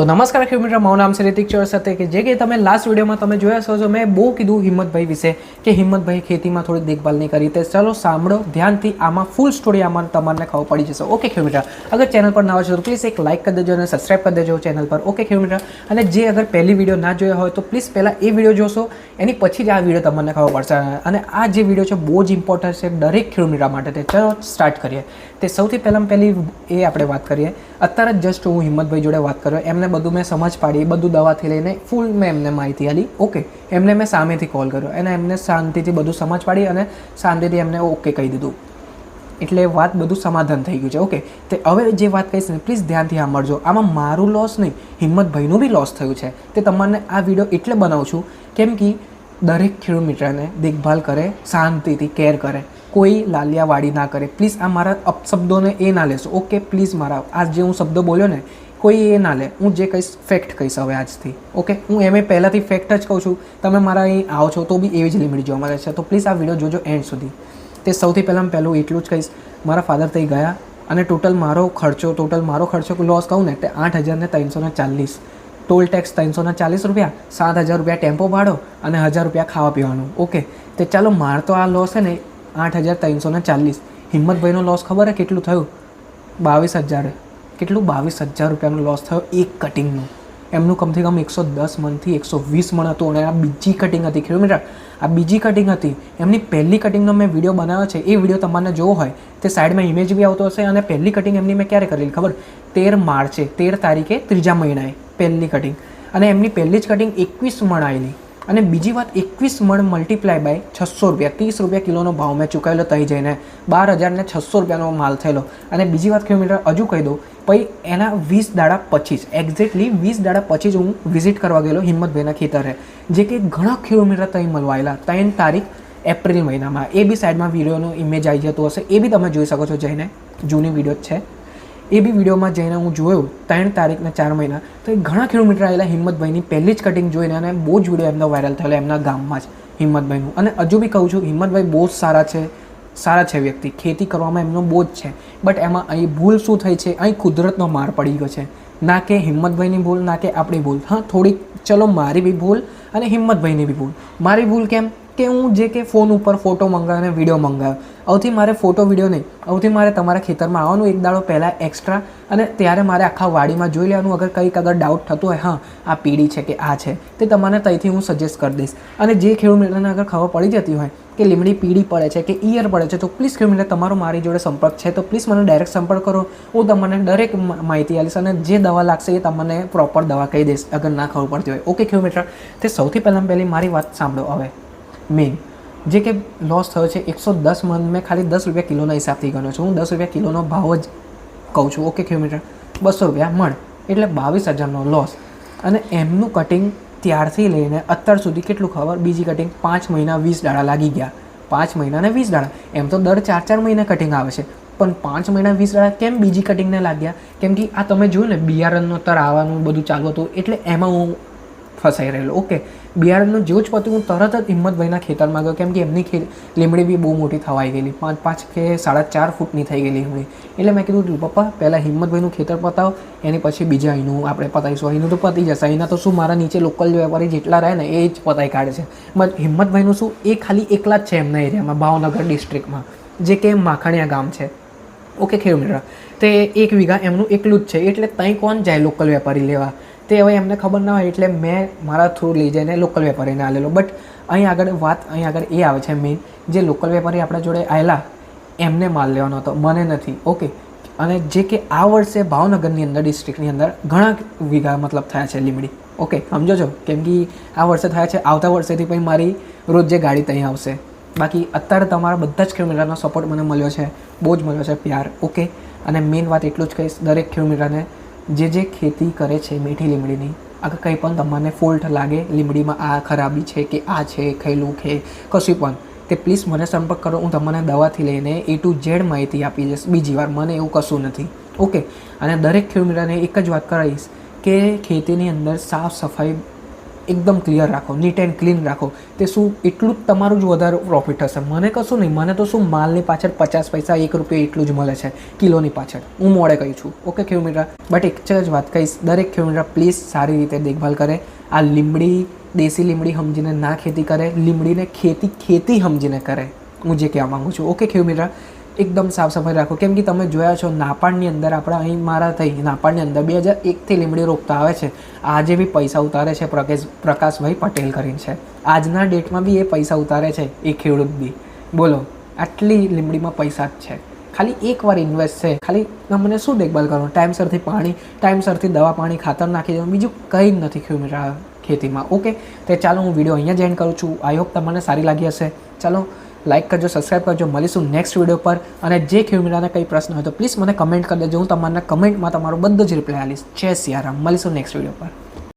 તો નમસ્કાર ખેડૂત મિત્રો, મારું નામ છે રિતિક ચોર સાથે કે જે કે તમે લાસ્ટ વિડીયોમાં તમે જોયા છો મેં બહુ કીધું હિંમતભાઈ વિશે કે હિંમતભાઈ ખેતીમાં થોડી દેખભાલ નહીં કરી, તે ચલો સાંભળો ધ્યાનથી આમાં ફૂલ સ્ટોરી આમાં તમને ખબર પડી જશે. ઓકે ખેડૂત મિત્ર, અગર ચેનલ પર નવા છો, તો પ્લીઝ એક લાઇક કરી દેજો અને સબસ્ક્રાઇબ કરી દેજો ચેનલ પર. ઓકે ખેડૂત મિત્ર, અને જે અગર પહેલી વીડિયો ના જોયા હોય, તો પ્લીઝ પહેલાં એ વીડિયો જોશો, એની પછી જ આ વીડિયો તમને ખબર પડશે. અને આ જે વીડિયો છે, બહુ જ ઇમ્પોર્ટન્ટ છે દરેક ખેડૂત મિત્ર માટે. તે ચલો સ્ટાર્ટ કરીએ. તે સૌથી પહેલાં પહેલી એ આપણે વાત કરીએ. અત્યારે જ જસ્ટ હું હિંમતભાઈ જોડે વાત કર્યો. એમને બધું મેં સમજ પાડી, બધું દવાથી લઈને ફૂલ મેં એમને માહિતી આપી. ઓકે એમને મેં સામેથી કોલ કર્યો. અને એમને શાંતિથી બધું સમજ પાડી અને શાંતિથી એમને ઓકે કહી દીધું. એટલે વાત બધું સમાધાન થઈ ગયું છે. ઓકે તે હવે જે વાત કહીશ ને પ્લીઝ ધ્યાનથી સાંભળજો. આમાં મારું લોસ નહીં, હિંમતભાઈનું બી લોસ થયું છે. તે તમને આ વીડિયો એટલે બનાવું છું. કેમ કે દરેક ખેડૂત દેખભાલ કરે, શાંતિથી કેર કરે. કોઈ લાલિયાવાડી ના કરે. પ્લીઝ આ મારા અપશબ્દોને એ ના લેશો. ઓકે પ્લીઝ મારા, આ જે હું શબ્દો બોલ્યો ને, કોઈ એ ના લે. હું જે કહીશ ફેક્ટ કહીશ હવે આજથી. ઓકે હું એમ પહેલાંથી ફેક્ટ જ કહું છું. તમે મારા અહીં આવો છો તો બી એવી જ લિમિટ જોવા મળે છે. તો પ્લીઝ આ વીડિયો જોજો એન્ડ સુધી. તે સૌથી પહેલાં પહેલું એટલું જ કહીશ. મારા ફાધર થઈ ગયા અને ટોટલ મારો ખર્ચો ટોટલ મારો ખર્ચો લોસ કહું ને, તે આઠ હજાર ને ત્રણસો ચાલીસ. ટોલ ટેક્સ ત્રણસોના ચાલીસ રૂપિયા, સાત હજાર રૂપિયા ટેમ્પો ભાડો અને હજાર રૂપિયા ખાવા પીવાનું. ઓકે, તે ચાલો માર તો આ લોસ છે ને આઠ હજાર ત્રણસોના ચાલીસ. હિંમતભાઈનો લોસ ખબર હે કેટલું થયું? બાવીસ હજાર. કેટલું? બાવીસ હજાર રૂપિયાનો લોસ થયો એક કટિંગનું એમનું કમથી કમ એકસો દસ મણથી એકસો વીસ મણ હતું અને આ બીજી કટિંગ હતી. કિલોમીટર આ બીજી કટિંગ હતી. એમની પહેલી કટિંગનો મેં વીડિયો બનાવ્યો છે. એ વીડિયો તમારે જોવો હોય, તે સાઈડમાં ઇમેજ બી આવતો હશે અને પહેલી કટિંગ એમની મેં ક્યારે કરેલી ખબર? તેર માર્ચે, તેર તારીખે ત્રીજા મહિનાએ. પહેલી કટિંગ અને એમની પહેલી જ કટિંગ એકવીસ મણ આવેલી અને બીજી વાત, એકવીસ મણ મલ્ટીપ્લાય બાય છસો રૂપિયા, ત્રીસ રૂપિયા કિલોનો ભાવ મેં ચૂકાયેલો થઈ જઈને. બાર હજારને છસો રૂપિયાનો માલ થયેલો. અને બીજી વાત કિલોમીટર હજુ કહી દઉં પછી એના વીસ દાડા પચીસ એક્ઝેક્ટલી વીસ દાડા પછી જ હું વિઝિટ કરવા ગયેલો હિંમતભાઈના ખેતરે. જે કે ઘણા કિલોમીટર ત્યાં મળવાયેલા. ત્રણ તારીખ એપ્રિલ મહિનામાં. એ બી સાઈડમાં વિડીયોનો ઇમેજ આવી જતો હશે. એ બી તમે જોઈ શકો છો જઈને. જૂની વીડિયો છે. એ બી વિડીયોમાં જઈને હું જોયું ત્રણ તારીખના ચાર મહિના, તો એ ઘણા કિલોમીટર આવેલા હિંમતભાઈની પહેલી જ કટિંગ જોઈને અને બહુ જ વીડિયો એમનો વાયરલ થયેલો એમના ગામમાં જ હિંમતભાઈનું. અને હજુ બી કહું છું, હિંમતભાઈ બહુ જ સારા છે સારા છે વ્યક્તિ. ખેતી કરવામાં એમનો બહુ જ છે. બટ એમાં અહીં ભૂલ શું થઈ છે? અહીં કુદરતનો માર પડી ગયો છે. ના કે હિંમતભાઈની ભૂલ, ના કે આપણી ભૂલ. હા, થોડીક, ચલો મારી બી ભૂલ અને હિંમતભાઈની બી ભૂલ. મારી ભૂલ કેમ? કે હું જે કે ફોન ઉપર ફોટો મંગાવ્યો અને વીડિયો મંગાવ્યો. આવતી મારે ફોટો વીડિયો નહીં. આવથી મારે તમારા ખેતરમાં આવવાનું એક દાડો પહેલાં એક્સ્ટ્રા અને ત્યારે મારે આખા વાડીમાં જોઈ લેવાનું અગર કંઈક અગર ડાઉટ થતો હોય, હા, આ પીડી છે કે આ છે, તે તમને ત્યાંથી હું સજેસ્ટ કરી દઈશ. અને જે ખેડૂત મિત્રને અગર ખબર પડી જતી હોય કે લીમડી પીડી પડે છે કે ઈયર પડે છે, તો પ્લીઝ ખેડૂત તમારો મારી જોડે સંપર્ક છે, તો પ્લીઝ મને ડાયરેક્ટ સંપર્ક કરો. હું તમને દરેક માહિતી આપીશ અને જે દવા લાગશે એ તમને પ્રોપર દવા કહી દઈશ, અગર ના ખબર પડતી હોય. ઓકે ખેડૂત મિત્ર, તે સૌથી પહેલાં પહેલી મારી વાત સાંભળો હવે. મેઇન જે કે લોસ થયો છે એકસો દસ મન મેં ખાલી દસ રૂપિયા કિલોના હિસાબથી ગણ્યો છું. હું દસ રૂપિયા કિલોનો ભાવ જ કહું છું. ઓકે કિલોમીટર બસો રૂપિયા મણ. એટલે બાવીસ હજારનો લોસ અને એમનું કટિંગ ત્યારથી લઈને અત્યાર સુધી કેટલું ખબર? બીજી કટિંગ પાંચ મહિના વીસ દાડા લાગી ગયા. પાંચ મહિના ને વીસ દાડા. એમ તો દર ચાર ચાર મહિને કટિંગ આવે છે. પણ પાંચ મહિના વીસ દાડા કેમ બીજી કટિંગને લાગ્યા? કેમ કે આ તમે જોયું ને, બિયારણનો તર આવવાનું, બધું ચાલુ હતું. એટલે એમાં હું ફસાઈ રહેલો. ઓકે બિયારણનું જેવું પતું, હું તરત જ હિંમતભાઈના ખેતરમાં ગયો. કેમ કે એમની લીમડી બી બહુ મોટી થવાઈ ગયેલી. પાંચ પાંચ કે સાડા ચાર ફૂટની થઈ ગયેલી લીમડી એટલે મેં કીધું પપ્પા, પહેલાં હિંમતભાઈનું ખેતર પતાવો, એની પછી બીજા અહીંનું આપણે પતાવીશું અહીંનું તો પતી જશે. અહીંના તો શું મારા નીચે લોકલ વેપારી જેટલા રહે ને, એ જ પતાવી કાઢે છે. બટ હિંમતભાઈનું શું, એ ખાલી એકલા જ છે એમના એરિયામાં, ભાવનગર ડિસ્ટ્રિક્ટમાં જે કે માખણિયા ગામ છે. ઓકે ખેડૂત તે એક વીઘા એમનું એકલું જ છે. એટલે ત્યાં કોણ જાય લોકલ વેપારી લેવા? તે હવે એમને ખબર ના હોય એટલે મેં મારા થ્રુ લઈ જઈને લોકલ વેપારીને આલેલો. બટ અહીં આગળ વાત, અહીં આગળ એ આવે છે મેઇન જે લોકલ વેપારી આપણા જોડે આવેલા એમને માલ લેવાનો હતો. મને નથી. ઓકે અને જે કે આ વર્ષે ભાવનગરની અંદર ડિસ્ટ્રિક્ટની અંદર ઘણા વીઘા મતલબ થયા છે લીમડી. ઓકે સમજો છો? કેમ કે આ વર્ષે થયા છે. આવતા વર્ષેથી પણ મારી રોજ જે ગાડી ત્યાં આવશે. બાકી અત્યારે તમારા બધા જ ખેડૂતોનો સપોર્ટ મને મળ્યો છે. બહુ જ મળ્યો છે, પ્યાર. ઓકે અને મેઇન વાત એટલું જ કહીશ. દરેક ખેડૂતોને જે જે ખેતી કરે છે મીઠી લીમડીની, અગર કંઈ પણ તમને ફોલ્ટ લાગે, લીમડીમાં આ ખરાબી છે કે આ છે, ખેલું કે કશું પણ, તે પ્લીઝ મને સંપર્ક કરો, હું તમને દવાથી લઈને એ ટુ ઝેડ માહિતી આપી જઈશ બીજી વાર મને એવું કશું નથી. ઓકે અને દરેક ખેડૂતને એક જ વાત કરાવીશ કે ખેતીની અંદર સાફ સફાઈ એકદમ ક્લિયર રાખો નીટ એન્ડ ક્લીન રાખો. તે શું, એટલું જ તમારું જ વધારે પ્રોફિટ હશે મને કશું નહીં, મને તો શું, માલની પાછળ પચાસ પૈસા એક રૂપિયા એટલું જ મળે છે, કિલોની પાછળ. હું મોડે કહી છું. ઓકે ખેડૂત બટ એક જ વાત કહીશ, દરેક ખેડૂત પ્લીઝ સારી રીતે દેખભાલ કરે. આ લીમડી, દેશી લીમડી સમજીને ના ખેતી કરે. લીમડીને ખેતી ખેતી સમજીને કરે. હું જે કહેવા માગું છું. ઓકે ખેડૂત એકદમ સાફ સફાઈ રાખો. કેમ કે તમે જોયા છો નાપાડની અંદર આપણે અહીં મારા થઈ નાપાડની અંદર બે હજાર એકથી લીમડી રોપતા આવે છે. આજે બી પૈસા ઉતારે છે પ્રકેશ પ્રકાશભાઈ પટેલ કરીને છે. આજના ડેટમાં બી એ પૈસા ઉતારે છે, એ ખેડૂત બી. બોલો, આટલી લીમડીમાં પૈસા જ છે. ખાલી એકવાર ઇન્વેસ્ટ છે. ખાલી મને શું દેખભાલ કરવાનું? ટાઈમસરથી પાણી ટાઈમસરથી દવા પાણી, ખાતર નાખી દેવાનું, બીજું કંઈ જ નથી ખેડૂત આ ખેતીમાં. ઓકે તો ચાલો, હું વીડિયો અહીંયા જ એન્ડ કરું છું. આઈ હોપ તમને સારી લાગી હશે. ચાલો લાઇક કરજો સબસ્ક્રાઈબ કરજો. મળીશું નેક્સ્ટ વીડિયો પર. અને જે ખેડૂતોને કંઈ પ્રશ્ન હોય તો પ્લીઝ મને કમેન્ટ કરી દેજો. હું તમારા કમેન્ટમાં તમારો બધો જ રિપ્લાય આપીશ જય સિયારામ. મળીશું નેક્સ્ટ વીડિયો પર.